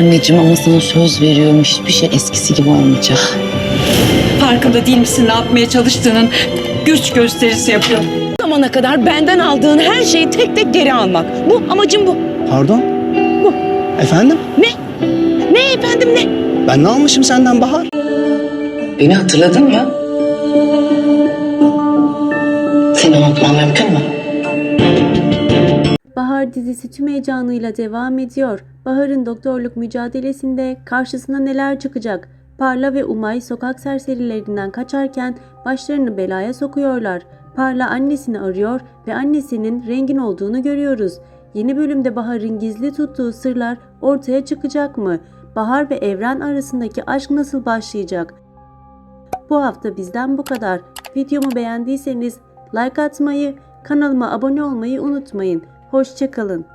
Anneciğim ama sana söz veriyorum hiçbir şey eskisi gibi olmayacak. Farkında değil misin ne yapmaya çalıştığının güç gösterisi yapıyor. Bu zamana kadar benden aldığın her şeyi tek tek geri almak. Bu amacım bu. Pardon? Bu. Efendim? Ne efendim ne? Ben ne almışım senden Bahar? Beni hatırladın mı? Seni unutmam mümkün mü? Bahar dizisi tüm heyecanıyla devam ediyor. Bahar'ın doktorluk mücadelesinde karşısına neler çıkacak? Parla ve Umay sokak serserilerinden kaçarken başlarını belaya sokuyorlar. Parla annesini arıyor ve annesinin rengin olduğunu görüyoruz. Yeni bölümde Bahar'ın gizli tuttuğu sırlar ortaya çıkacak mı? Bahar ve Evren arasındaki aşk nasıl başlayacak? Bu hafta bizden bu kadar. Videomu beğendiyseniz like atmayı, kanalıma abone olmayı unutmayın. Hoşçakalın.